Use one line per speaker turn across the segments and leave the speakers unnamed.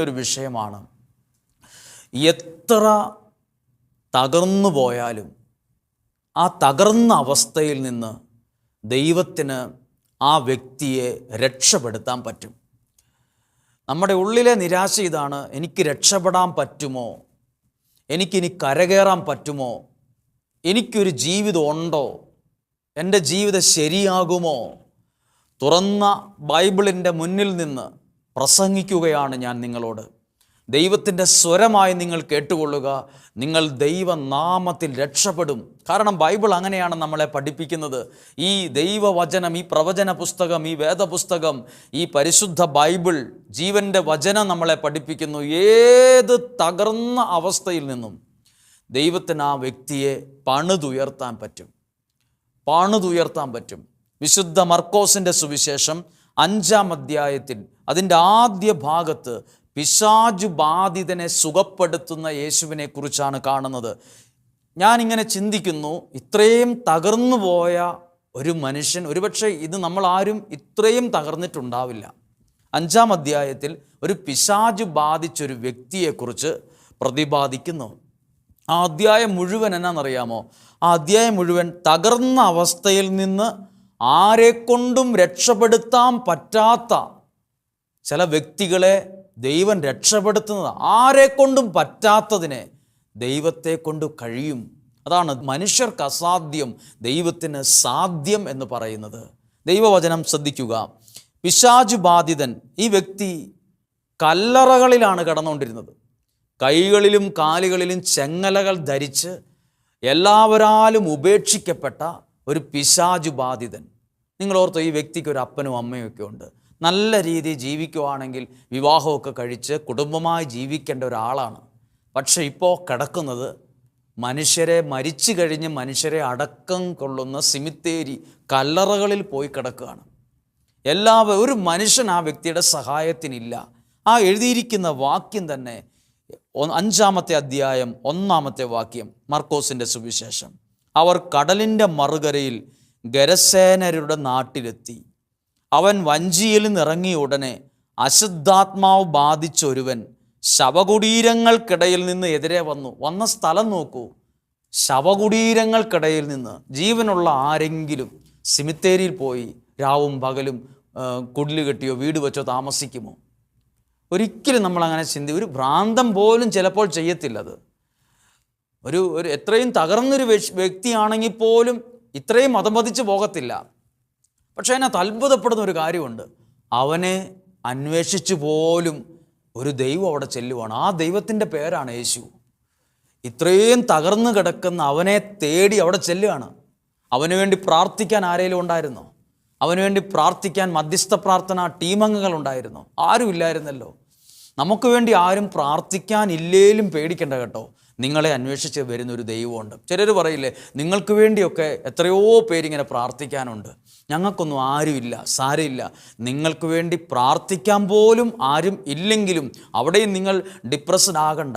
ഒരു വിഷയമാണ്. എത്ര തകർന്നു പോയാലും ആ തകർന്ന അവസ്ഥയിൽ നിന്ന് ദൈവത്തിന് ആ വ്യക്തിയെ രക്ഷപ്പെടുത്താൻ പറ്റും. നമ്മുടെ ഉള്ളിലെ നിരാശ ഇതാണ്. എനിക്ക് രക്ഷപ്പെടാൻ പറ്റുമോ? എനിക്കിനി കരകയറാൻ പറ്റുമോ? എനിക്കൊരു ജീവിതം ഉണ്ടോ എന്റെ ജീവിതം ശരിയാകുമോ? തുറന്ന ബൈബിളിന്റെ മുന്നിൽ നിന്ന് പ്രസംഗിക്കുകയാണ് ഞാൻ നിങ്ങളോട്. ദൈവത്തിന്റെ സ്വരമായി നിങ്ങൾ കേട്ടുകൊള്ളുക. നിങ്ങൾ ദൈവനാമത്തിൽ രക്ഷപ്പെടും. കാരണം ബൈബിൾ അങ്ങനെയാണ് നമ്മളെ പഠിപ്പിക്കുന്നത്. ഈ ദൈവവചനം ഈ പ്രവചന പുസ്തകം ഈ വേദപുസ്തകം ഈ പരിശുദ്ധ ബൈബിൾ ജീവന്റെ വചനം നമ്മളെ പഠിപ്പിക്കുന്നു ഏത് തകർന്ന അവസ്ഥയിൽ നിന്നും. ദൈവത്തിന് ആ വ്യക്തിയെ പണിതുയർത്താൻ പറ്റും. പണിതുയർത്താൻ പറ്റും. വിശുദ്ധ മർക്കോസിന്റെ സുവിശേഷം അഞ്ചാം അധ്യായത്തിൽ അതിന്റെ ആദ്യ ഭാഗത്ത് പിശാജു ബാധിതനെ സുഖപ്പെടുത്തുന്ന യേശുവിനെ കുറിച്ചാണ് കാണുന്നത്. ഞാനിങ്ങനെ ചിന്തിക്കുന്നു ഇത്രയും തകർന്നു പോയ ഒരു മനുഷ്യൻ ഒരുപക്ഷെ ഇത് നമ്മൾ ആരും ഇത്രയും തകർന്നിട്ടുണ്ടാവില്ല. അഞ്ചാം അധ്യായത്തിൽ ഒരു പിശാജു ബാധിച്ചൊരു വ്യക്തിയെക്കുറിച്ച് പ്രതിപാദിക്കുന്നു. ആ അധ്യായം മുഴുവൻ എന്നാണെന്നറിയാമോ? ആ അധ്യായം മുഴുവൻ തകർന്ന അവസ്ഥയിൽ നിന്ന് ആരെക്കൊണ്ടും രക്ഷപ്പെടുത്താൻ പറ്റാത്ത ചില വ്യക്തികളെ ദൈവം രക്ഷപ്പെടുത്തുന്നത് ആരെ കൊണ്ടും പറ്റാത്തതിനെ ദൈവത്തെ കൊണ്ട് കഴിയും. അതാണ് മനുഷ്യർക്ക് അസാധ്യം ദൈവത്തിന് സാധ്യം എന്ന് പറയുന്നത്. ദൈവവചനം ശ്രദ്ധിക്കുക. പിശാചു ബാധിതൻ ഈ വ്യക്തി കല്ലറകളിലാണ് കടന്നുകൊണ്ടിരുന്നത്. കൈകളിലും കാലുകളിലും ചെങ്ങലകൾ ധരിച്ച് എല്ലാവരാലും ഉപേക്ഷിക്കപ്പെട്ട ഒരു പിശാചു ബാധിതൻ. നിങ്ങൾ ഓർത്തോ ഈ വ്യക്തിക്ക് ഒരു അപ്പനും അമ്മയും ഒക്കെ ഉണ്ട്. നല്ല രീതിയിൽ ജീവിക്കുവാണെങ്കിൽ വിവാഹമൊക്കെ കഴിച്ച് കുടുംബമായി ജീവിക്കേണ്ട ഒരാളാണ്. പക്ഷേ ഇപ്പോൾ കിടക്കുന്നത് മനുഷ്യരെ മരിച്ചു കഴിഞ്ഞ് മനുഷ്യരെ അടക്കം കൊള്ളുന്ന സിമിത്തേരി കല്ലറകളിൽ പോയി കിടക്കുകയാണ്. എല്ലാവരും ഒരു മനുഷ്യൻ ആ വ്യക്തിയുടെ സഹായത്തിനില്ല. ആ എഴുതിയിരിക്കുന്ന വാക്യം തന്നെ അഞ്ചാമത്തെ അധ്യായം ഒന്നാമത്തെ വാക്യം മർക്കോസിന്റെ സുവിശേഷം. അവർ കടലിന്റെ മറുകരയിൽ ഗരസേനരുടെ നാട്ടിലെത്തി. അവൻ വഞ്ചിയിൽ നിന്നിറങ്ങിയ ഉടനെ അശുദ്ധാത്മാവ് ബാധിച്ച ഒരുവൻ ശവകുടീരങ്ങൾക്കിടയിൽ നിന്ന് എതിരെ വന്നു. വന്ന സ്ഥലം നോക്കൂ. ശവകുടീരങ്ങൾക്കിടയിൽ നിന്ന് ജീവനുള്ള ആരെങ്കിലും സിമിത്തേരിയിൽ പോയി രാവും പകലും കുടിൽ കെട്ടിയോ വീട് വെച്ചോ താമസിക്കുമോ? ഒരിക്കലും നമ്മൾ അങ്ങനെ ചിന്തി ഒരു ഭ്രാന്തം പോലും ചിലപ്പോൾ ചെയ്യത്തില്ലത്. ഒരു ഒരു എത്രയും തകർന്നൊരു വ്യക്തിയാണെങ്കിൽ പോലും ഇത്രയും മതം പതിച്ച് പോകത്തില്ല. പക്ഷേ അതിനകത്ത് അത്ഭുതപ്പെടുന്ന ഒരു കാര്യമുണ്ട്. അവനെ അന്വേഷിച്ചു പോലും ഒരു ദൈവം അവിടെ ചെല്ലുവാണ്. ആ ദൈവത്തിന്റെ പേരാണ് യേശു. ഇത്രയും തകർന്നു കിടക്കുന്ന അവനെ തേടി അവിടെ ചെല്ലുകയാണ്. അവന് വേണ്ടി പ്രാർത്ഥിക്കാൻ ആരെങ്കിലും ഉണ്ടായിരുന്നോ? അവന് വേണ്ടി പ്രാർത്ഥിക്കാൻ മധ്യസ്ഥ പ്രാർത്ഥന ടീമംഗങ്ങൾ ഉണ്ടായിരുന്നോ? ആരും ഇല്ലായിരുന്നല്ലോ. നമുക്ക് വേണ്ടി ആരും പ്രാർത്ഥിക്കാനില്ലേലും പേടിക്കേണ്ട കേട്ടോ. നിങ്ങളെ അന്വേഷിച്ച് വരുന്ന ഒരു ദൈവമുണ്ട്. ചിലർ പറയില്ലേ നിങ്ങൾക്ക് വേണ്ടിയൊക്കെ എത്രയോ പേരിങ്ങനെ പ്രാർത്ഥിക്കാനുണ്ട്. ഞങ്ങൾക്കൊന്നും ആരുമില്ല സാരമില്ല. നിങ്ങൾക്ക് വേണ്ടി പ്രാർത്ഥിക്കാൻ പോലും ആരും ഇല്ലെങ്കിലും അവിടെയും നിങ്ങൾ ഡിപ്രസ്ഡ് ആകണ്ട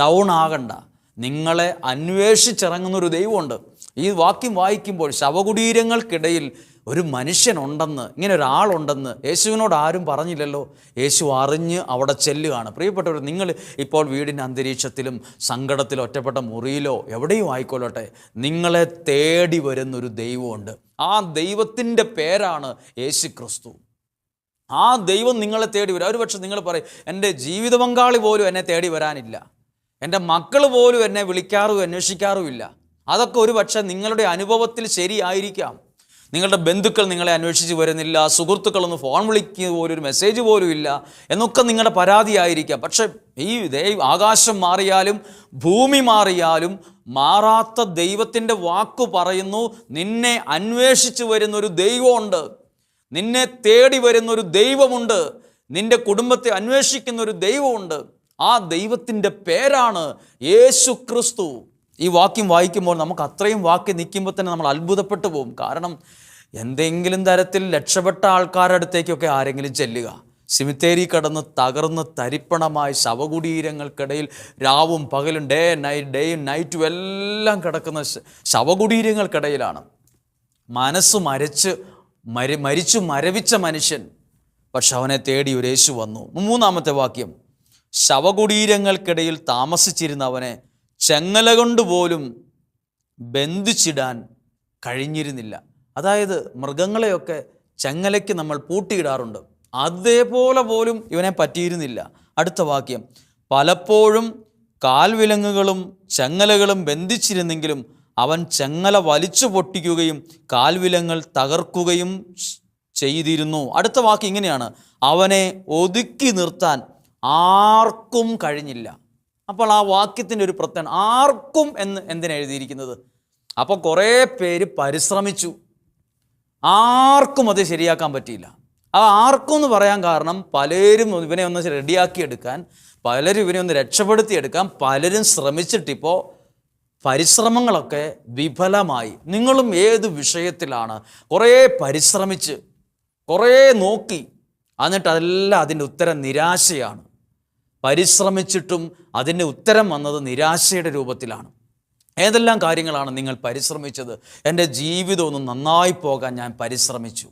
ഡൗൺ ആകണ്ട. നിങ്ങളെ അന്വേഷിച്ചിറങ്ങുന്നൊരു ദൈവമുണ്ട്. ഈ വാക്യം വായിക്കുമ്പോൾ ശവകുടീരങ്ങൾക്കിടയിൽ ഒരു മനുഷ്യനുണ്ടെന്ന് ഇങ്ങനെ ഒരാളുണ്ടെന്ന് യേശുവിനോട് ആരും പറഞ്ഞില്ലല്ലോ. യേശു അറിഞ്ഞ് അവിടെ ചെല്ലുകയാണ്. പ്രിയപ്പെട്ടവർ നിങ്ങൾ ഇപ്പോൾ വീടിന്റെ അന്തരീക്ഷത്തിലും സങ്കടത്തിലോ ഒറ്റപ്പെട്ട മുറിയിലോ എവിടെയും ആയിക്കൊള്ളട്ടെ. നിങ്ങളെ തേടി വരുന്നൊരു ദൈവമുണ്ട്. ആ ദൈവത്തിന്റെ പേരാണ് യേശു ക്രിസ്തു ആ ദൈവം നിങ്ങളെ തേടി വരും. ഒരു പക്ഷെ നിങ്ങൾ പറയും എന്റെ ജീവിത പങ്കാളി പോലും എന്നെ തേടി വരാനില്ല. എന്റെ മക്കൾ പോലും എന്നെ വിളിക്കാറും അന്വേഷിക്കാറുമില്ല അതൊക്കെ ഒരു പക്ഷേ നിങ്ങളുടെ അനുഭവത്തിൽ ശരിയായിരിക്കാം. നിങ്ങളുടെ ബന്ധുക്കൾ നിങ്ങളെ അന്വേഷിച്ച് വരുന്നില്ല സുഹൃത്തുക്കളൊന്ന് ഫോൺ വിളിക്കുക പോലും ഒരു മെസ്സേജ് പോലും ഇല്ല എന്നൊക്കെ നിങ്ങളുടെ പരാതിയായിരിക്കാം. പക്ഷേ ഈ ദൈവ ആകാശം മാറിയാലും ഭൂമി മാറിയാലും മാറാത്ത ദൈവത്തിന്റെ വാക്ക് പറയുന്നു നിന്നെ അന്വേഷിച്ച് വരുന്നൊരു ദൈവമുണ്ട്. നിന്നെ തേടി വരുന്നൊരു ദൈവമുണ്ട്. നിന്റെ കുടുംബത്തെ അന്വേഷിക്കുന്ന ഒരു ദൈവമുണ്ട്. ആ ദൈവത്തിന്റെ പേരാണ് യേശു ക്രിസ്തു. ഈ വാക്യം വായിക്കുമ്പോൾ നമുക്ക് അത്രയും വാക്യം നിൽക്കുമ്പോൾ തന്നെ നമ്മൾ അത്ഭുതപ്പെട്ടു പോകും. കാരണം എന്തെങ്കിലും തരത്തിൽ രക്ഷപ്പെട്ട ആൾക്കാരുടെ അടുത്തേക്കൊക്കെ ആരെങ്കിലും ചെല്ലുക. സിമിത്തേരി കടന്ന് തകർന്ന് തരിപ്പണമായി ശവകുടീരങ്ങൾക്കിടയിൽ രാവും പകലും ഡേ നൈറ്റ് ഡേയും നൈറ്റും എല്ലാം കിടക്കുന്ന ശവകുടീരങ്ങൾക്കിടയിലാണ്. മനസ്സ് മരച്ച് മരി മരിച്ചു മരവിച്ച മനുഷ്യൻ. പക്ഷെ അവനെ തേടി ഒരു യേശു വന്നു. മൂന്നാമത്തെ വാക്യം. ശവകുടീരങ്ങൾക്കിടയിൽ താമസിച്ചിരുന്ന അവനെ ചെങ്ങല കൊണ്ട് പോലും ബന്ധിച്ചിടാൻ കഴിഞ്ഞിരുന്നില്ല. അതായത് മൃഗങ്ങളെയൊക്കെ ചങ്ങലയ്ക്ക് നമ്മൾ പൂട്ടിയിടാറുണ്ട്. അതേപോലെ പോലും ഇവനെ പറ്റിയിരുന്നില്ല. അടുത്ത വാക്യം. പലപ്പോഴും കാൽവിലങ്ങുകളും ചങ്ങലകളും ബന്ധിച്ചിരുന്നെങ്കിലും അവൻ ചങ്ങല വലിച്ചു പൊട്ടിക്കുകയും കാൽവിലങ്ങൾ തകർക്കുകയും ചെയ്തിരുന്നു. അടുത്ത വാക്ക് ഇങ്ങനെയാണ്. അവനെ ഒതുക്കി നിർത്താൻ ആർക്കും കഴിഞ്ഞില്ല. അപ്പോൾ ആ വാക്യത്തിന്റെ ഒരു പ്രത്യേകത ആർക്കും എന്ന് എന്തിനാണ് എഴുതിയിരിക്കുന്നത്? അപ്പോൾ കുറേ പേര് പരിശ്രമിച്ചു. ആർക്കും അത് ശരിയാക്കാൻ പറ്റിയില്ല. ആ ആർക്കും എന്ന് പറയാൻ കാരണം പലരും ഇവനെ ഒന്ന് റെഡിയാക്കി എടുക്കാൻ പലരും ഇവനെ ഒന്ന് രക്ഷപ്പെടുത്തിയെടുക്കാൻ പലരും ശ്രമിച്ചിട്ടിപ്പോൾ പരിശ്രമങ്ങളൊക്കെ വിഫലമായി. നിങ്ങളും ഏത് വിഷയത്തിലാണ്? കുറേ പരിശ്രമിച്ച് കുറേ നോക്കി. എന്നിട്ട് അതെല്ലാം അതിന്റെ ഉത്തരം നിരാശയാണ്. പരിശ്രമിച്ചിട്ടും അതിന്റെ ഉത്തരം വന്നത് നിരാശയുടെ രൂപത്തിലാണ്. ഏതെല്ലാം കാര്യങ്ങളാണ് നിങ്ങൾ പരിശ്രമിച്ചത്? എന്റെ ജീവിതം ഒന്ന് നന്നായി പോകാൻ ഞാൻ പരിശ്രമിച്ചു.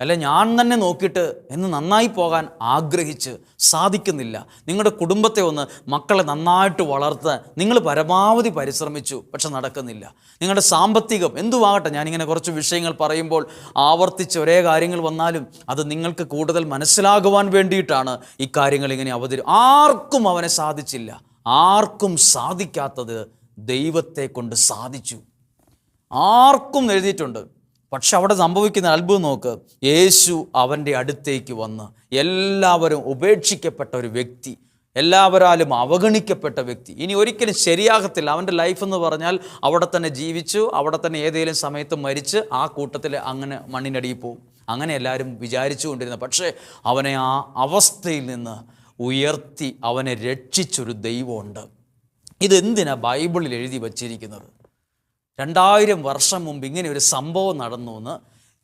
അല്ല ഞാൻ തന്നെ നോക്കിയിട്ട് എന്ന് നന്നായി പോകാൻ ആഗ്രഹിച്ച് സാധിക്കുന്നില്ല. നിങ്ങളുടെ കുടുംബത്തെ ഒന്ന് മക്കളെ നന്നായിട്ട് വളർത്താൻ നിങ്ങൾ പരമാവധി പരിശ്രമിച്ചു പക്ഷെ നടക്കുന്നില്ല. നിങ്ങളുടെ സാമ്പത്തികം എന്തുവാകട്ടെ ഞാനിങ്ങനെ കുറച്ച് വിഷയങ്ങൾ പറയുമ്പോൾ ആവർത്തിച്ച് ഒരേ കാര്യങ്ങൾ വന്നാലും അത് നിങ്ങൾക്ക് കൂടുതൽ മനസ്സിലാകുവാൻ വേണ്ടിയിട്ടാണ് ഈ കാര്യങ്ങൾ ഇങ്ങനെ അവതരി ആർക്കും അവനെ സാധിച്ചില്ല. ആർക്കും സാധിക്കാത്തത് ദൈവത്തെ കൊണ്ട് സാധിച്ചു. ആർക്കും എഴുതിയിട്ടുണ്ട്. പക്ഷെ അവിടെ സംഭവിക്കുന്ന അത്ഭുതം നോക്ക്. യേശു അവന്റെ അടുത്തേക്ക് വന്ന് എല്ലാവരും ഉപേക്ഷിക്കപ്പെട്ട ഒരു വ്യക്തി എല്ലാവരാലും അവഗണിക്കപ്പെട്ട വ്യക്തി. ഇനി ഒരിക്കലും ശരിയാകത്തില്ല. അവന്റെ ലൈഫ് എന്ന് പറഞ്ഞാൽ അവിടെ തന്നെ ജീവിച്ചു അവിടെ തന്നെ ഏതെങ്കിലും സമയത്ത് മരിച്ച് ആ കൂട്ടത്തിൽ അങ്ങനെ മണ്ണിനടിയിൽ പോവും അങ്ങനെ എല്ലാവരും വിചാരിച്ചു കൊണ്ടിരുന്നത് പക്ഷേ അവനെ ആ അവസ്ഥയിൽ നിന്ന് ഉയർത്തി അവനെ രക്ഷിച്ചൊരു ദൈവമുണ്ട്. ഇതെന്തിനാണ് ബൈബിളിൽ എഴുതി വച്ചിരിക്കുന്നത്? രണ്ടായിരം വർഷം മുമ്പ് ഇങ്ങനെ ഒരു സംഭവം നടന്നു എന്ന്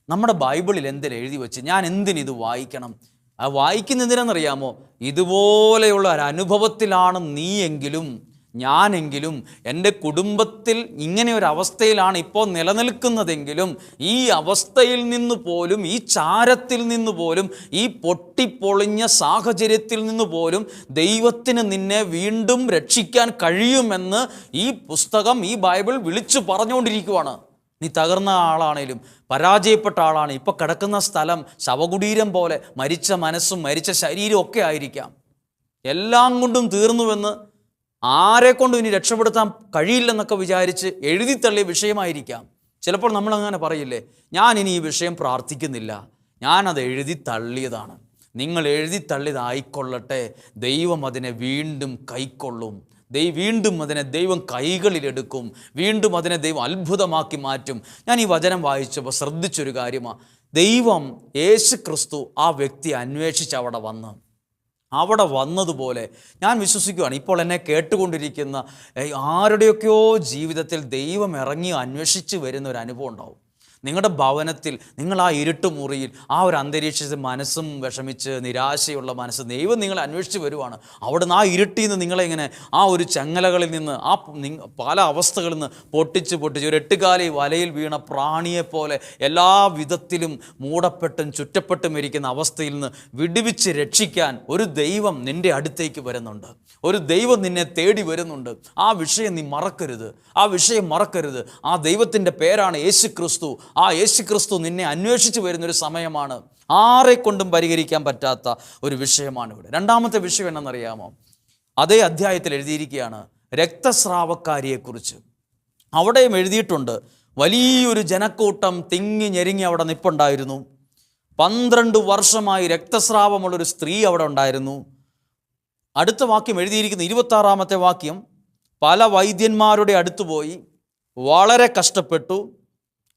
നമ്മുടെ ബൈബിളിൽ എന്തിനാ എഴുതി വെച്ച് ഞാൻ എന്തിനിത് വായിക്കണം? ആ വായിക്കുന്നതിനെന്നറിയാമോ ഇതുപോലെയുള്ള ഒരു അനുഭവത്തിലാണ് നീയെങ്കിലും ഞാനെങ്കിലും എന്റെ കുടുംബത്തിൽ ഇങ്ങനെ ഒരു അവസ്ഥയിലാണ് ഇപ്പോൾ നിലനിൽക്കുന്നതെങ്കിലും ഈ അവസ്ഥയിൽ നിന്ന് പോലും ഈ ചാരത്തിൽ നിന്ന് പോലും ഈ പൊട്ടിപ്പൊളിഞ്ഞ സാഹചര്യത്തിൽ നിന്ന് പോലും ദൈവത്തിന് നിന്നെ വീണ്ടും രക്ഷിക്കാൻ കഴിയുമെന്ന് ഈ പുസ്തകം ഈ ബൈബിൾ വിളിച്ചു പറഞ്ഞുകൊണ്ടിരിക്കുവാണ്. നീ തകർന്ന ആളാണേലും പരാജയപ്പെട്ട ആളാണ് ഇപ്പോൾ കിടക്കുന്ന സ്ഥലം ശവകുടീരം പോലെ മരിച്ച മനസ്സും മരിച്ച ശരീരവും ഒക്കെ ആയിരിക്കാം. എല്ലാം കൊണ്ടും തീർന്നുവെന്ന് ആരെ കൊണ്ടും ഇനി രക്ഷപ്പെടുത്താൻ കഴിയില്ലെന്നൊക്കെ വിചാരിച്ച് എഴുതിത്തള്ളിയ വിഷയമായിരിക്കാം. ചിലപ്പോൾ നമ്മൾ അങ്ങനെ പറയില്ലേ ഞാൻ ഇനി ഈ വിഷയം പ്രാർത്ഥിക്കുന്നില്ല. ഞാനത് എഴുതി തള്ളിയതാണ് നിങ്ങൾ എഴുതി തള്ളിയതായിക്കൊള്ളട്ടെ ദൈവം അതിനെ വീണ്ടും കൈക്കൊള്ളും. ദൈ വീണ്ടും അതിനെ ദൈവം കൈകളിലെടുക്കും. വീണ്ടും അതിനെ ദൈവം അത്ഭുതമാക്കി മാറ്റും. ഞാൻ ഈ വചനം വായിച്ചപ്പോൾ ശ്രദ്ധിച്ചൊരു കാര്യമാണ് ദൈവം യേശു ക്രിസ്തു ആ വ്യക്തി അന്വേഷിച്ച് അവിടെ വന്ന് അവിടെ വന്നതുപോലെ ഞാൻ വിശ്വസിക്കുകയാണ്. ഇപ്പോൾ എന്നെ കേട്ടുകൊണ്ടിരിക്കുന്ന ആരുടെയൊക്കെയോ ജീവിതത്തിൽ ദൈവം ഇറങ്ങി അന്വേഷിച്ച് വരുന്ന ഒരു അനുഭവം ഉണ്ടാവും. നിങ്ങളുടെ ഭവനത്തിൽ നിങ്ങൾ ആ ഇരുട്ട് മുറിയിൽ ആ ഒരു അന്തരീക്ഷത്തിൽ മനസ്സും വിഷമിച്ച് നിരാശയുള്ള മനസ്സ് ദൈവം നിങ്ങളെ അന്വേഷിച്ച് വരുവാണ്. അവിടുന്ന് ആ ഇരുട്ടിൽ നിന്ന് നിങ്ങളെ ഇങ്ങനെ ആ ഒരു ചങ്ങലകളിൽ നിന്ന് ആ പല അവസ്ഥകളിൽ നിന്ന് പൊട്ടിച്ച് പൊട്ടിച്ച് ഒരു എട്ടുകാലി വലയിൽ വീണ പ്രാണിയെപ്പോലെ എല്ലാ വിധത്തിലും മൂടപ്പെട്ടും ചുറ്റപ്പെട്ടും ഇരിക്കുന്ന അവസ്ഥയിൽ നിന്ന് വിടുവിച്ച് രക്ഷിക്കാൻ ഒരു ദൈവം നിന്റെ അടുത്തേക്ക് വരുന്നുണ്ട്. ഒരു ദൈവം നിന്നെ തേടി വരുന്നുണ്ട്. ആ വിഷയം നീ മറക്കരുത്. ആ വിഷയം മറക്കരുത്. ആ ദൈവത്തിന്റെ പേരാണ് യേശു ക്രിസ്തു ആ യേശു ക്രിസ്തു നിന്നെ അന്വേഷിച്ച് വരുന്നൊരു സമയമാണ്. ആരെ കൊണ്ടും പരിഹരിക്കാൻ പറ്റാത്ത ഒരു വിഷയമാണ് ഇവിടെ രണ്ടാമത്തെ വിഷയം എന്നറിയാമോ അതേ അധ്യായത്തിൽ എഴുതിയിരിക്കുകയാണ് രക്തസ്രാവക്കാരിയെക്കുറിച്ച്. അവിടെയും എഴുതിയിട്ടുണ്ട് വലിയൊരു ജനക്കൂട്ടം തിങ്ങി ഞെരുങ്ങി അവിടെ നിപ്പുണ്ടായിരുന്നു. പന്ത്രണ്ട് വർഷമായി രക്തസ്രാവമുള്ളൊരു സ്ത്രീ അവിടെ ഉണ്ടായിരുന്നു. അടുത്ത വാക്യം എഴുതിയിരിക്കുന്ന ഇരുപത്താറാമത്തെ വാക്യം പല വൈദ്യന്മാരുടെ അടുത്ത് പോയി വളരെ കഷ്ടപ്പെട്ടു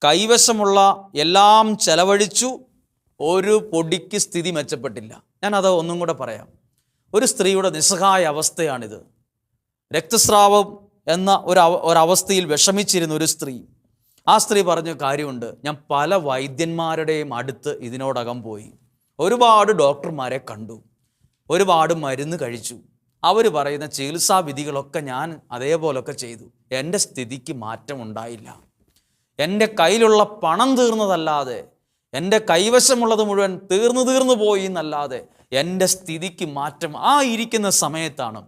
കൈവശമുള്ള എല്ലാം ചെലവഴിച്ചു ഒരു പൊടിക്ക് സ്ഥിതി മെച്ചപ്പെട്ടില്ല. ഞാനത് ഒന്നും കൂടെ പറയാം. ഒരു സ്ത്രീയുടെ നിസ്സഹായ അവസ്ഥയാണിത്. രക്തസ്രാവം എന്ന ഒരു ഒരവസ്ഥയിൽ വിഷമിച്ചിരുന്ന ഒരു സ്ത്രീ. ആ സ്ത്രീ പറഞ്ഞ കാര്യമുണ്ട്. ഞാൻ പല വൈദ്യന്മാരുടെയും അടുത്ത് ഇതിനോടകം പോയി. ഒരുപാട് ഡോക്ടർമാരെ കണ്ടു. ഒരുപാട് മരുന്ന് കഴിച്ചു. അവർ പറയുന്ന ചികിത്സാ വിധികളൊക്കെ ഞാൻ അതേപോലൊക്കെ ചെയ്തു. എന്റെ സ്ഥിതിക്ക് മാറ്റമുണ്ടായില്ല. എന്റെ കയ്യിലുള്ള പണം തീർന്നതല്ലാതെ എന്റെ കൈവശമുള്ളത് മുഴുവൻ തീർന്നു തീർന്നു പോയി എന്നല്ലാതെ എന്റെ സ്ഥിതിക്ക് മാറ്റം ആ ഇരിക്കുന്ന സമയത്താണ്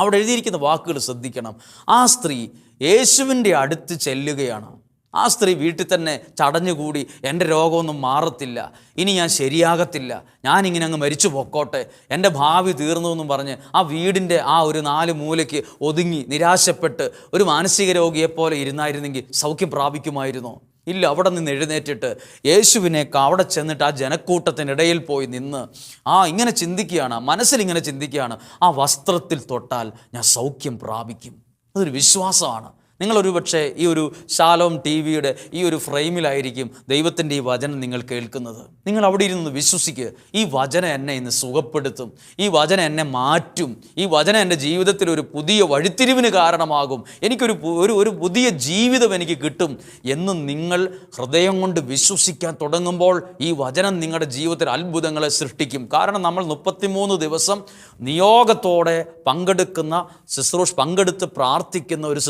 അവിടെ എഴുതിയിരിക്കുന്ന വാക്കുകൾ ശ്രദ്ധിക്കണം. ആ സ്ത്രീ യേശുവിന്റെ അടുത്ത് ചെല്ലുകയാണ്. ആ സ്ത്രീ വീട്ടിൽ തന്നെ ചടഞ്ഞുകൂടി എന്റെ രോഗമൊന്നും മാറത്തില്ല. ഇനി ഞാൻ ശരിയാകത്തില്ല. ഞാനിങ്ങനെ അങ്ങ് മരിച്ചു പൊക്കോട്ടെ. എന്റെ ഭാവി തീർന്നു എന്നും പറഞ്ഞ് ആ വീടിന്റെ ആ ഒരു നാല് മൂലയ്ക്ക് ഒതുങ്ങി നിരാശപ്പെട്ട് ഒരു മാനസിക രോഗിയെപ്പോലെ ഇരുന്നായിരുന്നെങ്കിൽ സൗഖ്യം പ്രാപിക്കുമായിരുന്നോ? ഇല്ല അവിടെ നിന്ന് എഴുന്നേറ്റിട്ട് യേശുവിനെ ക- അവിടെ ചെന്നിട്ട് ആ ജനക്കൂട്ടത്തിനിടയിൽ പോയി നിന്ന് ആ ഇങ്ങനെ ചിന്തിക്കുകയാണ് മനസ്സിൽ ഇങ്ങനെ ചിന്തിക്കുകയാണ് ആ വസ്ത്രത്തിൽ തൊട്ടാൽ ഞാൻ സൗഖ്യം പ്രാപിക്കും. അതൊരു വിശ്വാസമാണ്. നിങ്ങളൊരു പക്ഷേ ഈ ഒരു ശാലോം ടി വിയുടെ ഈ ഒരു ഫ്രെയിമിലായിരിക്കും ദൈവത്തിന്റെ ഈ വചനം നിങ്ങൾ കേൾക്കുന്നത്. നിങ്ങൾ അവിടെ ഇരുന്ന് വിശ്വസിക്കുക ഈ വചനം എന്നെ ഇന്ന് സുഖപ്പെടുത്തും ഈ വചനം എന്നെ മാറ്റും ഈ വചനം എന്റെ ജീവിതത്തിൽ ഒരു പുതിയ വഴിത്തിരിവിന് കാരണമാകും എനിക്കൊരു ഒരു ഒരു പുതിയ ജീവിതം എനിക്ക് കിട്ടും എന്ന് നിങ്ങൾ ഹൃദയം കൊണ്ട് വിശ്വസിക്കാൻ തുടങ്ങുമ്പോൾ ഈ വചനം നിങ്ങളുടെ ജീവിതത്തിൽ അത്ഭുതങ്ങളെ സൃഷ്ടിക്കും. കാരണം നമ്മൾ മുപ്പത്തിമൂന്ന് ദിവസം നിയോഗത്തോടെ പങ്കെടുക്കുന്ന ശുശ്രൂഷ പങ്കെടുത്ത് പ്രാർത്ഥിക്കുന്ന ഒരു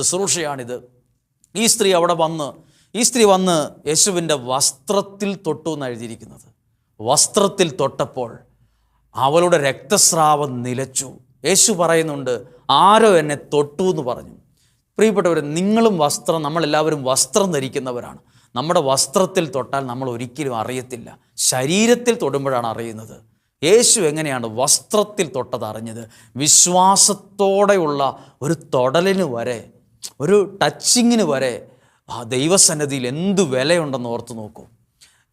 ശുശ്രൂഷയാണിത് ഈ സ്ത്രീ അവിടെ വന്ന് ഈ സ്ത്രീ വന്ന് യേശുവിന്റെ വസ്ത്രത്തിൽ തൊട്ടു എന്ന് എഴുതിയിരിക്കുന്നത്. വസ്ത്രത്തിൽ തൊട്ടപ്പോൾ അവളുടെ രക്തസ്രാവം നിലച്ചു. യേശു പറയുന്നുണ്ട് ആരോ എന്നെ തൊട്ടു എന്ന് പറഞ്ഞു. പ്രിയപ്പെട്ടവർ നിങ്ങളും വസ്ത്രം നമ്മളെല്ലാവരും വസ്ത്രം ധരിക്കുന്നവരാണ്. നമ്മുടെ വസ്ത്രത്തിൽ തൊട്ടാൽ നമ്മൾ ഒരിക്കലും അറിയത്തില്ല. ശരീരത്തിൽ തൊടുമ്പോഴാണ് അറിയുന്നത്. യേശു എങ്ങനെയാണ് വസ്ത്രത്തിൽ തൊട്ടത് അറിഞ്ഞത്? വിശ്വാസത്തോടെയുള്ള ഒരു തൊടലിന് വരെ ഒരു ടച്ചിങ്ങിന് വരെ ആ ദൈവസന്നിധിയിൽ എന്ത് വിലയുണ്ടെന്ന് ഓർത്ത് നോക്കൂ.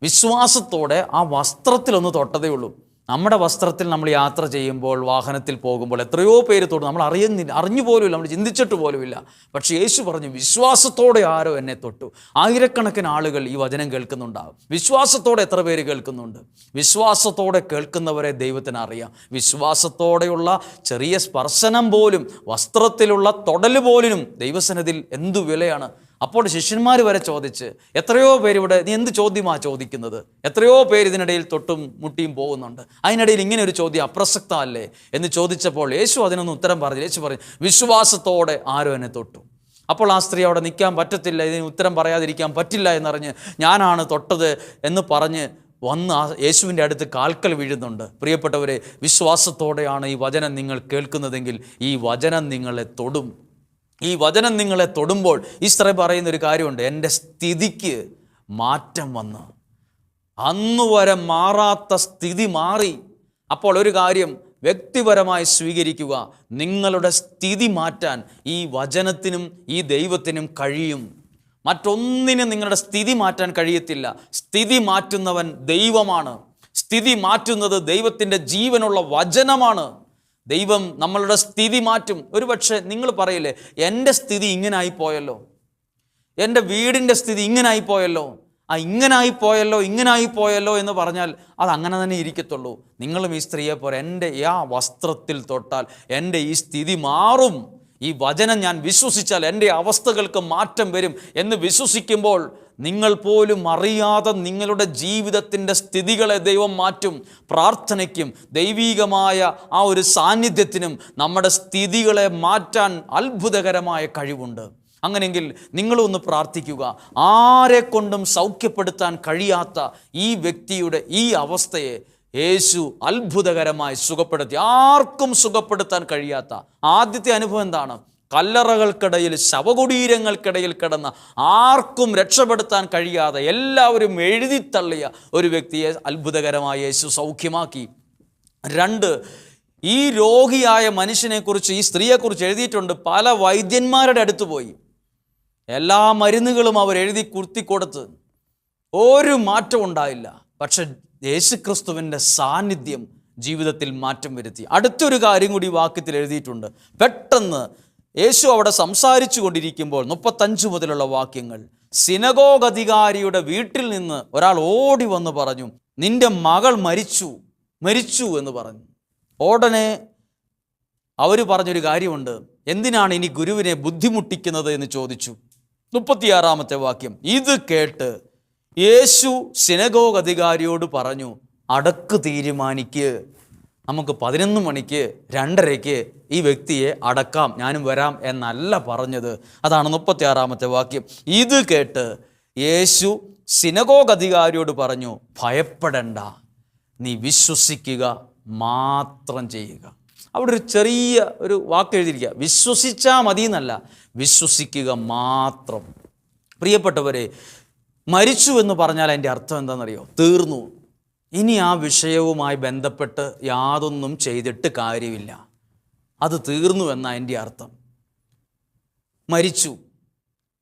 വിശ്വാസത്തോടെ ആ വസ്ത്രത്തിലൊന്ന് തൊട്ടതേ ഉള്ളൂ. നമ്മുടെ വസ്ത്രത്തിൽ നമ്മൾ യാത്ര ചെയ്യുമ്പോൾ വാഹനത്തിൽ പോകുമ്പോൾ എത്രയോ പേര് തൊട്ട് നമ്മൾ അറിയുന്നില്ല അറിഞ്ഞു പോലുമില്ല നമ്മൾ ചിന്തിച്ചിട്ട് പോലുമില്ല. പക്ഷേ യേശു പറഞ്ഞു വിശ്വാസത്തോടെ ആരോ എന്നെ തൊട്ടു. ആയിരക്കണക്കിന് ആളുകൾ ഈ വചനം കേൾക്കുന്നുണ്ടാകും. വിശ്വാസത്തോടെ എത്ര പേര് കേൾക്കുന്നുണ്ട്? വിശ്വാസത്തോടെ കേൾക്കുന്നവരെ ദൈവത്തിന് അറിയാം. വിശ്വാസത്തോടെയുള്ള ചെറിയ സ്പർശനം പോലും വസ്ത്രത്തിലുള്ള തൊടൽ പോലും ദൈവസനത്തിൽ എന്തു വിലയാണ്? അപ്പോൾ ശിഷ്യന്മാർ വരെ ചോദിച്ച് എത്രയോ പേര് ഇവിടെ നീ എന്ത് ചോദ്യമാണ് ചോദിക്കുന്നത്? എത്രയോ പേര് ഇതിനിടയിൽ തൊട്ടും മുട്ടിയും പോകുന്നുണ്ട്. അതിനിടയിൽ ഇങ്ങനെ ഒരു ചോദ്യം അപ്രസക്തമല്ലേ? എന്ന് ചോദിച്ചപ്പോൾ യേശു അതിനൊന്നും ഉത്തരം പറഞ്ഞു. യേശു പറഞ്ഞു വിശ്വാസത്തോടെ ആരോ എന്നെ തൊട്ടു. അപ്പോൾ ആ സ്ത്രീ അവിടെ നിൽക്കാൻ പറ്റത്തില്ല ഇതിന് ഉത്തരം പറയാതിരിക്കാൻ പറ്റില്ല എന്നറിഞ്ഞ് ഞാനാണ് തൊട്ടത് എന്ന് പറഞ്ഞ് വന്ന് ആ യേശുവിന്റെ അടുത്ത് കാൽക്കൽ വീഴുന്നുണ്ട്. പ്രിയപ്പെട്ടവരെ വിശ്വാസത്തോടെയാണ് ഈ വചനം നിങ്ങൾ കേൾക്കുന്നതെങ്കിൽ ഈ വചനം നിങ്ങളെ തൊടും. ഈ വചനം നിങ്ങളെ തൊടുമ്പോൾ ഈശ്വര പറയുന്ന ഒരു കാര്യമുണ്ട്. എന്റെ സ്ഥിതിക്ക് മാറ്റം വന്ന്. അന്നു വരെ മാറാത്ത സ്ഥിതി മാറി. അപ്പോൾ ഒരു കാര്യം വ്യക്തിപരമായി സ്വീകരിക്കുക. നിങ്ങളുടെ സ്ഥിതി മാറ്റാൻ ഈ വചനത്തിനും ഈ ദൈവത്തിനും കഴിയും. മറ്റൊന്നിനും നിങ്ങളുടെ സ്ഥിതി മാറ്റാൻ കഴിയത്തില്ല. സ്ഥിതി മാറ്റുന്നവൻ ദൈവമാണ്. സ്ഥിതി മാറ്റുന്നത് ദൈവത്തിന്റെ ജീവനുള്ള വചനമാണ്. ദൈവം നമ്മളുടെ സ്ഥിതി മാറ്റും. ഒരുപക്ഷെ നിങ്ങൾ പറയില്ലേ എന്റെ സ്ഥിതി ഇങ്ങനായി പോയല്ലോ. എന്റെ വീടിന്റെ സ്ഥിതി ഇങ്ങനായി പോയല്ലോ. ആ ഇങ്ങനായി പോയല്ലോ ഇങ്ങനായി പോയല്ലോ എന്ന് പറഞ്ഞാൽ അത് അങ്ങനെ തന്നെ ഇരിക്കത്തുള്ളൂ. നിങ്ങളും ഈ സ്ത്രീയെ പോലെ എന്റെ ആ വസ്ത്രത്തിൽ തൊട്ടാൽ എന്റെ ഈ സ്ഥിതി മാറും. ഈ വചനം ഞാൻ വിശ്വസിച്ചാൽ എന്റെ അവസ്ഥകൾക്ക് മാറ്റം വരും എന്ന് വിശ്വസിക്കുമ്പോൾ നിങ്ങൾ പോലും അറിയാതെ നിങ്ങളുടെ ജീവിതത്തിന്റെ സ്ഥിതികളെ ദൈവം മാറ്റും പ്രാർത്ഥനയ്ക്കും ദൈവീകമായ ആ ഒരു സാന്നിധ്യത്തിനും നമ്മുടെ സ്ഥിതികളെ മാറ്റാൻ അത്ഭുതകരമായ കഴിവുണ്ട്. അങ്ങനെയെങ്കിൽ നിങ്ങളൊന്ന് പ്രാർത്ഥിക്കുക. ആരെ കൊണ്ടും സൗഖ്യപ്പെടുത്താൻ കഴിയാത്ത ഈ വ്യക്തിയുടെ ഈ അവസ്ഥയെ യേശു അത്ഭുതകരമായി സുഖപ്പെടുത്തി. ആർക്കും സുഖപ്പെടുത്താൻ കഴിയാത്ത ആദ്യത്തെ അനുഭവം എന്താണ്? കല്ലറകൾക്കിടയിൽ ശവകുടീരങ്ങൾക്കിടയിൽ കിടന്ന ആർക്കും രക്ഷപ്പെടുത്താൻ കഴിയാതെ എല്ലാവരും എഴുതിത്തള്ളിയ ഒരു വ്യക്തിയെ അത്ഭുതകരമായ യേശു സൗഖ്യമാക്കി. രണ്ട് ഈ രോഗിയായ മനുഷ്യനെക്കുറിച്ച് ഈ സ്ത്രീയെക്കുറിച്ച് എഴുതിയിട്ടുണ്ട്. പല വൈദ്യന്മാരുടെ അടുത്ത് പോയി. എല്ലാ മരുന്നുകളും അവർ എഴുതി കുർത്തിക്കൊടുത്ത് ഒരു മാറ്റം ഉണ്ടായില്ല. പക്ഷെ യേശുക്രിസ്തുവിന്റെ സാന്നിധ്യം ജീവിതത്തിൽ മാറ്റം വരുത്തി. അടുത്തൊരു കാര്യം കൂടി വാക്യത്തിൽ എഴുതിയിട്ടുണ്ട്. പെട്ടെന്ന് യേശു അവിടെ സംസാരിച്ചു കൊണ്ടിരിക്കുമ്പോൾ മുപ്പത്തഞ്ച് മുതലുള്ള വാക്യങ്ങൾ സിനഗോഗ് അധികാരിയുടെ വീട്ടിൽ നിന്ന് ഒരാൾ ഓടി വന്ന് പറഞ്ഞു നിന്റെ മകൾ മരിച്ചു മരിച്ചു എന്ന് പറഞ്ഞു. ഉടനെ അവർ പറഞ്ഞൊരു കാര്യമുണ്ട് എന്തിനാണ് ഇനി ഗുരുവിനെ ബുദ്ധിമുട്ടിക്കുന്നത് എന്ന് ചോദിച്ചു? മുപ്പത്തിയാറാമത്തെ വാക്യം ഇത് കേട്ട് യേശു സിനഗോഗ് അധികാരിയോട് പറഞ്ഞു അടക്ക് തീരുമാനിക്ക്. നമുക്ക് പതിനൊന്ന് മണിക്ക് രണ്ടരയ്ക്ക് ഈ വ്യക്തിയെ അടക്കാം ഞാനും വരാം എന്നല്ല പറഞ്ഞത്. അതാണ് മുപ്പത്തിയാറാമത്തെ വാക്യം. ഇത് കേട്ട് യേശു സിനഗോഗ് അധികാരിയോട് പറഞ്ഞു ഭയപ്പെടണ്ട. നീ വിശ്വസിക്കുക മാത്രം ചെയ്യുക. അവിടെ ഒരു ചെറിയ ഒരു വാക്ക് എഴുതിയിരിക്കുക. വിശ്വസിച്ചാൽ മതി എന്നല്ല വിശ്വസിക്കുക മാത്രം. പ്രിയപ്പെട്ടവരെ മരിച്ചു എന്ന് പറഞ്ഞാൽ അതിന്റെ അർത്ഥം എന്താണെന്നറിയോ? തീർന്നു. ഇനി ആ വിഷയവുമായി ബന്ധപ്പെട്ട് യാതൊന്നും ചെയ്തിട്ട് കാര്യമില്ല. അത് തീർന്നു എന്ന എന്റെ അർത്ഥം. മരിച്ചു.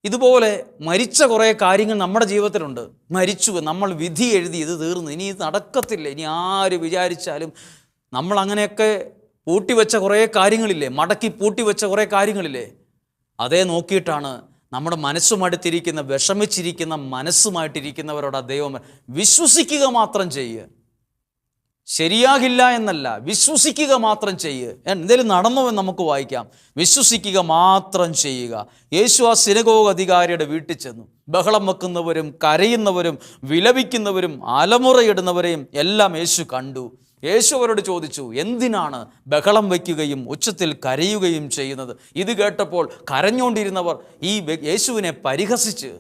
ഇതുപോലെ മരിച്ച കുറേ കാര്യങ്ങൾ നമ്മുടെ ജീവിതത്തിലുണ്ട്. മരിച്ചു നമ്മൾ വിധി എഴുതി ഇത് തീർന്നു. ഇനി ഇത് നടക്കത്തില്ല. ഇനി ആര് വിചാരിച്ചാലും നമ്മൾ അങ്ങനെയൊക്കെ പൂട്ടിവെച്ച കുറേ കാര്യങ്ങളില്ലേ? മടക്കി പൂട്ടിവെച്ച കുറേ കാര്യങ്ങളില്ലേ? അതേ നോക്കിയിട്ടാണ് നമ്മുടെ മനസ്സുമായിട്ടിരിക്കുന്ന വിഷമിച്ചിരിക്കുന്ന മനസ്സുമായിട്ടിരിക്കുന്നവരോട് ദൈവം വിശ്വസിക്കുക മാത്രം ചെയ്യുക ശരിയാകില്ല എന്നല്ല വിശ്വസിക്കുക മാത്രം ചെയ്യുക എന്തെങ്കിലും നടന്നോ എന്ന് നമുക്ക് വായിക്കാം. വിശ്വസിക്കുക മാത്രം ചെയ്യുക. യേശു ആ സിനഗോഗ് അധികാരിയുടെ വീട്ടിൽ ചെന്നു. ബഹളം വെക്കുന്നവരും കരയുന്നവരും വിലപിക്കുന്നവരും അലമുറയിടുന്നവരെയും എല്ലാം യേശു കണ്ടു. യേശു അവരോട് ചോദിച്ചു എന്തിനാണ് ബഹളം വയ്ക്കുകയും ഉച്ചത്തിൽ കരയുകയും ചെയ്യുന്നത്? ഇത് കേട്ടപ്പോൾ കരഞ്ഞുകൊണ്ടിരുന്നവർ ഈ യേശുവിനെ പരിഹസിച്ച്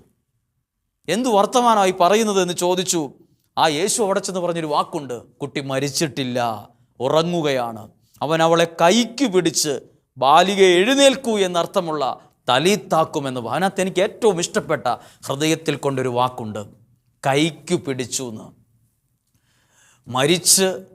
എന്തു വർത്തമാനമായി പറയുന്നത്? എന്ന് ചോദിച്ചു. ആ യേശു അവിടച്ചെന്ന് പറഞ്ഞൊരു വാക്കുണ്ട് കുട്ടി മരിച്ചിട്ടില്ല ഉറങ്ങുകയാണ്. അവൻ അവളെ കൈക്ക് പിടിച്ച് ബാലിക എഴുന്നേൽക്കൂ എന്നർത്ഥമുള്ള തലീത്താക്കുമെന്ന് അതിനകത്ത് എനിക്ക് ഏറ്റവും ഇഷ്ടപ്പെട്ട ഹൃദയത്തിൽ കൊണ്ടൊരു വാക്കുണ്ട് കൈക്ക് പിടിച്ചു എന്ന് മരിച്ച്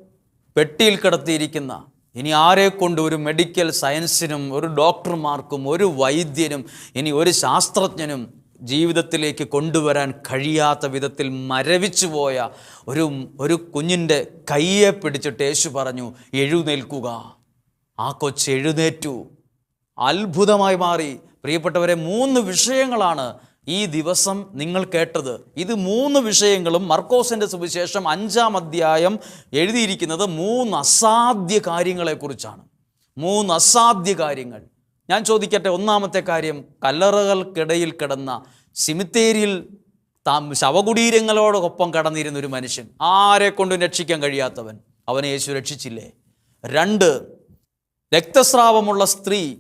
പെട്ടിയിൽ കിടത്തിയിരിക്കുന്ന ഇനി ആരെ കൊണ്ട് ഒരു മെഡിക്കൽ സയൻസിനും ഒരു ഡോക്ടർമാർക്കും ഒരു വൈദ്യനും ഇനി ഒരു ശാസ്ത്രജ്ഞനും ജീവിതത്തിലേക്ക് കൊണ്ടുവരാൻ കഴിയാത്ത വിധത്തിൽ മരവിച്ചു പോയ ഒരു ഒരു കുഞ്ഞിന്റെ കയ്യെ പിടിച്ചിട്ട് യേശു പറഞ്ഞു എഴുന്നേൽക്കുക. ആ കൊച്ച് എഴുന്നേറ്റു. അത്ഭുതമായി മാറി. പ്രിയപ്പെട്ടവരെ മൂന്ന് വിഷയങ്ങളാണ് ഈ ദിവസം നിങ്ങൾ കേട്ടത്. ഇത് മൂന്ന് വിഷയങ്ങളും മർക്കോസിന്റെ സുവിശേഷം അഞ്ചാം അധ്യായം എഴുതിയിരിക്കുന്നത് മൂന്ന് അസാധ്യ കാര്യങ്ങളെക്കുറിച്ചാണ്. മൂന്ന് അസാധ്യ കാര്യങ്ങൾ. ഞാൻ ചോദിക്കട്ടെ ഒന്നാമത്തെ കാര്യം കല്ലറകൾക്കിടയിൽ കിടന്ന സിമിത്തേരിയിൽ താം ശവകുടീരങ്ങളോടൊപ്പം കടന്നിരുന്ന ഒരു മനുഷ്യൻ. ആരെ കൊണ്ടും രക്ഷിക്കാൻ കഴിയാത്തവൻ. അവനെ യേശു രക്ഷിച്ചില്ലേ? രണ്ട് രക്തസ്രാവമുള്ള സ്ത്രീ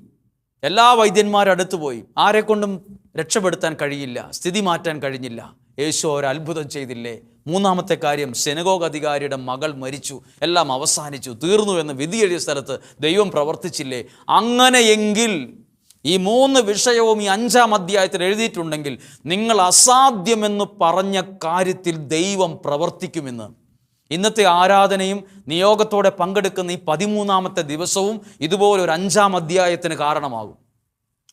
എല്ലാ വൈദ്യന്മാരും അടുത്തു പോയി. ആരെക്കൊണ്ടും രക്ഷപ്പെടുത്താൻ കഴിയില്ല സ്ഥിതി മാറ്റാൻ കഴിഞ്ഞില്ല. യേശു ഒരു അത്ഭുതം ചെയ്തില്ലേ? മൂന്നാമത്തെ കാര്യം സെനഗോഗ് അധികാരിയുടെ മകൾ മരിച്ചു എല്ലാം അവസാനിച്ചു തീർന്നു എന്ന് വിധി എഴുതിയ സ്ഥലത്ത് ദൈവം പ്രവർത്തിച്ചില്ലേ? അങ്ങനെയെങ്കിൽ ഈ മൂന്ന് വിഷയവും ഈ അഞ്ചാം അധ്യായത്തിൽ എഴുതിയിട്ടുണ്ടെങ്കിൽ നിങ്ങൾ അസാധ്യമെന്ന് പറഞ്ഞ കാര്യത്തിൽ ദൈവം പ്രവർത്തിക്കുമെന്ന്. ഇന്നത്തെ ആരാധനയും നിയോഗത്തോടെ പങ്കെടുക്കുന്ന ഈ പതിമൂന്നാമത്തെ ദിവസവും ഇതുപോലൊരു അഞ്ചാം അധ്യായത്തിന് കാരണമാകും.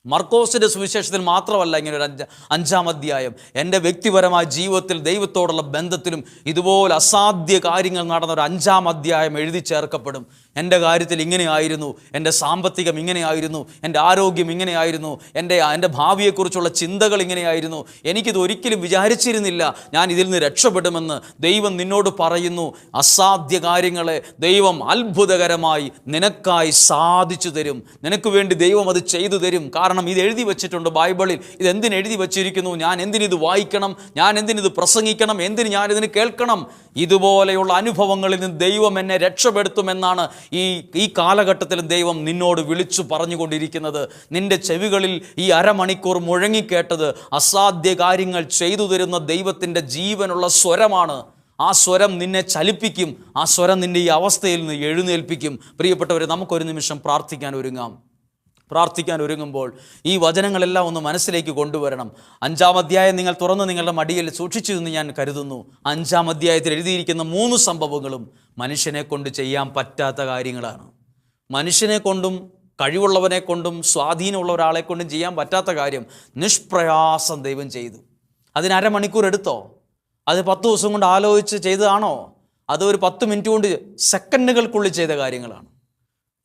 മർക്കോസിന്റെ സുവിശേഷത്തിൽ മാത്രമല്ല ഇങ്ങനെ ഒരു അഞ്ച അഞ്ചാം അധ്യായം. എന്റെ വ്യക്തിപരമായ ജീവിതത്തിൽ ദൈവത്തോടുള്ള ബന്ധത്തിലും ഇതുപോലെ അസാധ്യ കാര്യങ്ങൾ നടന്ന ഒരു അഞ്ചാം അധ്യായം എഴുതി ചേർക്കപ്പെടും. എന്റെ കാര്യത്തിൽ ഇങ്ങനെയായിരുന്നു എന്റെ സാമ്പത്തികം ഇങ്ങനെയായിരുന്നു എന്റെ ആരോഗ്യം ഇങ്ങനെയായിരുന്നു എന്റെ എന്റെ ഭാവിയെക്കുറിച്ചുള്ള ചിന്തകൾ ഇങ്ങനെയായിരുന്നു. എനിക്കിത് ഒരിക്കലും വിചാരിച്ചിരുന്നില്ല. ഞാൻ ഇതിൽ നിന്ന് രക്ഷപ്പെടുമെന്ന് ദൈവം നിന്നോട് പറയുന്നു. അസാധ്യ കാര്യങ്ങളെ ദൈവം അത്ഭുതകരമായി നിനക്കായി സാധിച്ചു തരും. നിനക്ക് വേണ്ടി ദൈവം അത് ചെയ്തു തരും. കാരണം ഇത് എഴുതി വെച്ചിട്ടുണ്ട് ബൈബിളിൽ. ഇത് എന്തിന് എഴുതി വെച്ചിരിക്കുന്നു? ഞാൻ എന്തിനിത് വായിക്കണം? ഞാൻ എന്തിനിത് പ്രസംഗിക്കണം? എന്തിന് ഞാനിതിന് കേൾക്കണം? ഇതുപോലെയുള്ള അനുഭവങ്ങളിൽ നിന്ന് ദൈവം എന്നെ രക്ഷപ്പെടുത്തുമെന്നാണ് ഈ ഈ കാലഘട്ടത്തിലും ദൈവം നിന്നോട് വിളിച്ചു പറഞ്ഞുകൊണ്ടിരിക്കുന്നത് നിന്റെ ചെവികളിൽ ഈ അരമണിക്കൂർ മുഴങ്ങിക്കേട്ടത് അസാധ്യ കാര്യങ്ങൾ ചെയ്തു തരുന്ന ദൈവത്തിന്റെ ജീവനുള്ള സ്വരമാണ്. ആ സ്വരം നിന്നെ ചലിപ്പിക്കും. ആ സ്വരം നിന്റെ ഈ അവസ്ഥയിൽ നിന്ന് എഴുന്നേൽപ്പിക്കും. പ്രിയപ്പെട്ടവരെ നമുക്കൊരു നിമിഷം പ്രാർത്ഥിക്കാൻ ഒരുങ്ങാം. പ്രാർത്ഥിക്കാൻ ഒരുങ്ങുമ്പോൾ ഈ വചനങ്ങളെല്ലാം ഒന്ന് മനസ്സിലേക്ക് കൊണ്ടുവരണം. അഞ്ചാം അധ്യായം നിങ്ങൾ തുറന്ന് നിങ്ങളുടെ മടിയിൽ സൂക്ഷിച്ചു എന്ന് ഞാൻ കരുതുന്നു. അഞ്ചാം അധ്യായത്തിൽ എഴുതിയിരിക്കുന്ന മൂന്ന് സംഭവങ്ങളും മനുഷ്യനെ കൊണ്ട് ചെയ്യാൻ പറ്റാത്ത കാര്യങ്ങളാണ്. മനുഷ്യനെ കൊണ്ടും കഴിവുള്ളവനെ കൊണ്ടും സ്വാധീനമുള്ള ഒരാളെ കൊണ്ടും ചെയ്യാൻ പറ്റാത്ത കാര്യം നിഷ്പ്രയാസം ദൈവം ചെയ്തു. അതിന് അരമണിക്കൂർ എടുത്തോ? അത് പത്ത് ദിവസം കൊണ്ട് ആലോചിച്ച് ചെയ്തതാണോ? അത് ഒരു പത്ത് മിനിറ്റ് കൊണ്ട് സെക്കൻഡുകൾക്കുള്ളിൽ ചെയ്ത കാര്യങ്ങളാണ്.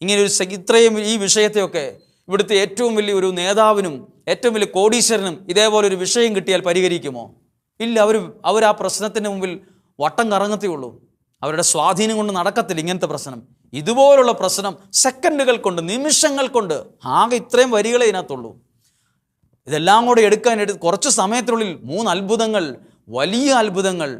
ഇങ്ങനെ ഒരു ഇത്രയും ഈ വിഷയത്തെയൊക്കെ ഇവിടുത്തെ ഏറ്റവും വലിയ ഒരു നേതാവിനും ഏറ്റവും വലിയ കോടീശ്വരനും ഇതേപോലെ ഒരു വിഷയം കിട്ടിയാൽ പരിഹരിക്കുമോ? ഇല്ല അവർ അവർ ആ പ്രശ്നത്തിന് മുമ്പിൽ വട്ടം കറങ്ങത്തേ ഉള്ളൂ. അവരുടെ സ്വാധീനം കൊണ്ട് നടക്കത്തില്ല ഇങ്ങനത്തെ പ്രശ്നം. ഇതുപോലുള്ള പ്രശ്നം സെക്കൻഡുകൾ കൊണ്ട് നിമിഷങ്ങൾ കൊണ്ട് ആകെ ഇത്രയും വരികളെ ഇതിനകത്തുള്ളൂ. ഇതെല്ലാം കൂടെ എടുക്കാൻ എടുത്ത് കുറച്ച് സമയത്തിനുള്ളിൽ മൂന്ന് അത്ഭുതങ്ങൾ വലിയ അത്ഭുതങ്ങൾ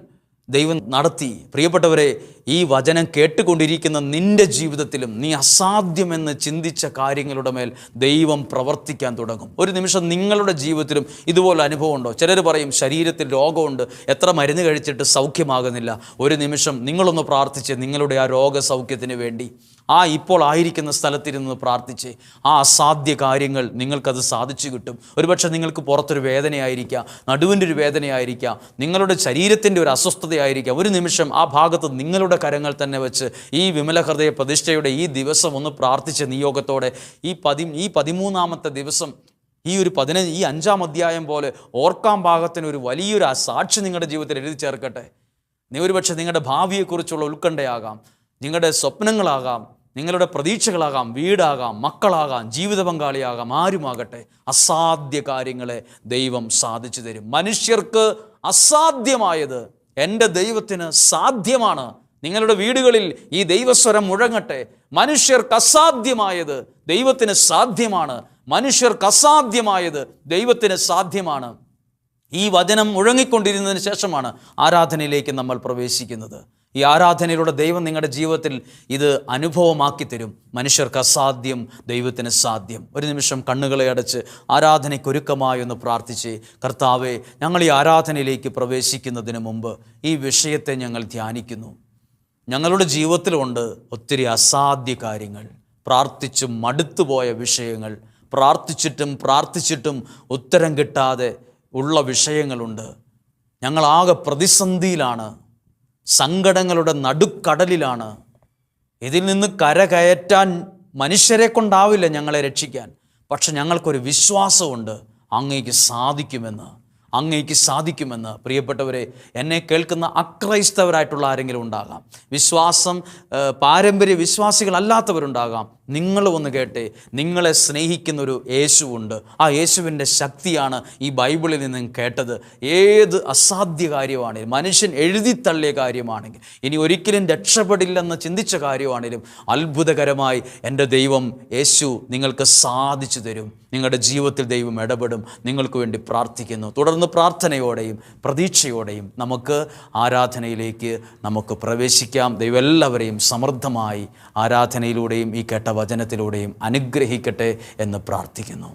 ദൈവം നടത്തി. പ്രിയപ്പെട്ടവരെ ഈ വചനം കേട്ടുകൊണ്ടിരിക്കുന്ന നിന്റെ ജീവിതത്തിലും നീ അസാധ്യമെന്ന് ചിന്തിച്ച കാര്യങ്ങളുടെ മേൽ ദൈവം പ്രവർത്തിക്കാൻ തുടങ്ങും. ഒരു നിമിഷം നിങ്ങളുടെ ജീവിതത്തിലും ഇതുപോലെ അനുഭവം ഉണ്ടോ? ചിലർ പറയും ശരീരത്തിൽ രോഗമുണ്ട് എത്ര മരുന്ന് കഴിച്ചിട്ട് സൗഖ്യമാകുന്നില്ല. ഒരു നിമിഷം നിങ്ങളൊന്ന് പ്രാർത്ഥിച്ച് നിങ്ങളുടെ ആ രോഗസൗഖ്യത്തിന് വേണ്ടി. ആ ഇപ്പോൾ ആയിരിക്കുന്ന സ്ഥലത്തിരുന്ന് പ്രാർത്ഥിച്ച്. ആ അസാധ്യ കാര്യങ്ങൾ നിങ്ങൾക്കത് സാധിച്ചു കിട്ടും. ഒരുപക്ഷെ നിങ്ങൾക്ക് പുറത്തൊരു വേദനയായിരിക്കാം നടുവിന്റെ ഒരു വേദനയായിരിക്കാം നിങ്ങളുടെ ശരീരത്തിന്റെ ഒരു അസ്വസ്ഥതയായിരിക്കാം. ഒരു നിമിഷം ആ ഭാഗത്ത് നിങ്ങളുടെ കരങ്ങൾ തന്നെ വെച്ച് ഈ വിമല ഹൃദയ പ്രതിഷ്ഠയുടെ ഈ ദിവസം ഒന്ന് പ്രാർത്ഥിച്ച നിയോഗത്തോടെ ഈ പതി ഈ പതിമൂന്നാമത്തെ ദിവസം ഈ ഒരു പതിനഞ്ച് ഈ അഞ്ചാം അധ്യായം പോലെ ഓർക്കാൻ പാകത്തിന് ഒരു വലിയൊരു സാക്ഷി നിങ്ങളുടെ ജീവിതത്തിൽ എഴുതി ചേർക്കട്ടെ. നീ ഒരുപക്ഷെ നിങ്ങളുടെ ഭാവിയെക്കുറിച്ചുള്ള ഉത്കണ്ഠയാകാം നിങ്ങളുടെ സ്വപ്നങ്ങളാകാം നിങ്ങളുടെ പ്രതീക്ഷകളാകാം വീടാകാം മക്കളാകാം ജീവിത പങ്കാളിയാകാം ആരുമാകട്ടെ. അസാധ്യ കാര്യങ്ങളെ ദൈവം സാധിച്ചു തരും. മനുഷ്യർക്ക് അസാധ്യമായത് എന്റെ ദൈവത്തിന് സാധ്യമാണ്. നിങ്ങളുടെ വീടുകളിൽ ഈ ദൈവസ്വരം മുഴങ്ങട്ടെ. മനുഷ്യർക്ക് അസാധ്യമായത് ദൈവത്തിന് സാധ്യമാണ്. മനുഷ്യർക്ക് അസാധ്യമായത് ദൈവത്തിന് സാധ്യമാണ്. ഈ വചനം മുഴങ്ങിക്കൊണ്ടിരുന്നതിന് ശേഷമാണ് ആരാധനയിലേക്ക് നമ്മൾ പ്രവേശിക്കുന്നത്. ഈ ആരാധനയിലൂടെ ദൈവം നിങ്ങളുടെ ജീവിതത്തിൽ ഇത് അനുഭവമാക്കി തരും. മനുഷ്യർക്ക് അസാധ്യം ദൈവത്തിന് സാധ്യം. ഒരു നിമിഷം കണ്ണുകളെ അടച്ച് ആരാധനയ്ക്കൊരുക്കമായി ഒന്ന് പ്രാർത്ഥിച്ച് കർത്താവെ ഞങ്ങൾ ഈ ആരാധനയിലേക്ക് പ്രവേശിക്കുന്നതിന് മുമ്പ് ഈ വിഷയത്തെ ഞങ്ങൾ ധ്യാനിക്കുന്നു. ഞങ്ങളുടെ ജീവിതത്തിലുണ്ട് ഒത്തിരി അസാധ്യ കാര്യങ്ങൾ. പ്രാർത്ഥിച്ചും മടുത്തുപോയ വിഷയങ്ങൾ പ്രാർത്ഥിച്ചിട്ടും പ്രാർത്ഥിച്ചിട്ടും ഉത്തരം കിട്ടാതെ ഉള്ള വിഷയങ്ങളുണ്ട്. ഞങ്ങളാകെ പ്രതിസന്ധിയിലാണ് സങ്കടങ്ങളുടെ നടുക്കടലിലാണ്. ഇതിൽ നിന്ന് കരകയറ്റാൻ മനുഷ്യരെ കൊണ്ടാവില്ല ഞങ്ങളെ രക്ഷിക്കാൻ. പക്ഷെ ഞങ്ങൾക്കൊരു വിശ്വാസമുണ്ട് അങ്ങേക്ക് സാധിക്കുമെന്ന്. അങ്ങേക്ക് സാധിക്കുമെന്ന് പ്രിയപ്പെട്ടവരെ എന്നെ കേൾക്കുന്ന അക്രൈസ്തവരായിട്ടുള്ള ആരെങ്കിലും ഉണ്ടാകാം. വിശ്വാസം പാരമ്പര്യ വിശ്വാസികളല്ലാത്തവരുണ്ടാകാം. നിങ്ങൾ ഒന്ന് കേട്ടെ നിങ്ങളെ സ്നേഹിക്കുന്നൊരു യേശുവുണ്ട്. ആ യേശുവിന്റെ ശക്തിയാണ് ഈ ബൈബിളിൽ നിന്നും കേട്ടത്. ഏത് അസാധ്യ കാര്യമാണെങ്കിലും മനുഷ്യൻ എഴുതിത്തള്ളിയ കാര്യമാണെങ്കിൽ ഇനി ഒരിക്കലും രക്ഷപ്പെടില്ലെന്ന് ചിന്തിച്ച കാര്യമാണെങ്കിലും അത്ഭുതകരമായി എന്റെ ദൈവം യേശു നിങ്ങൾക്ക് സാധിച്ചു തരും. നിങ്ങളുടെ ജീവിതത്തിൽ ദൈവം ഇടപെടും. നിങ്ങൾക്ക് വേണ്ടി പ്രാർത്ഥിക്കുന്നു. തുടർന്ന് പ്രാർത്ഥനയോടെയും പ്രതീക്ഷയോടെയും നമുക്ക് ആരാധനയിലേക്ക് നമുക്ക് പ്രവേശിക്കാം. ദൈവം എല്ലാവരെയും സമൃദ്ധമായി ആരാധനയിലൂടെയും ഈ കേട്ട വചനത്തിലൂടെയും അനുഗ്രഹിക്കട്ടെ എന്ന് പ്രാർത്ഥിക്കുന്നു.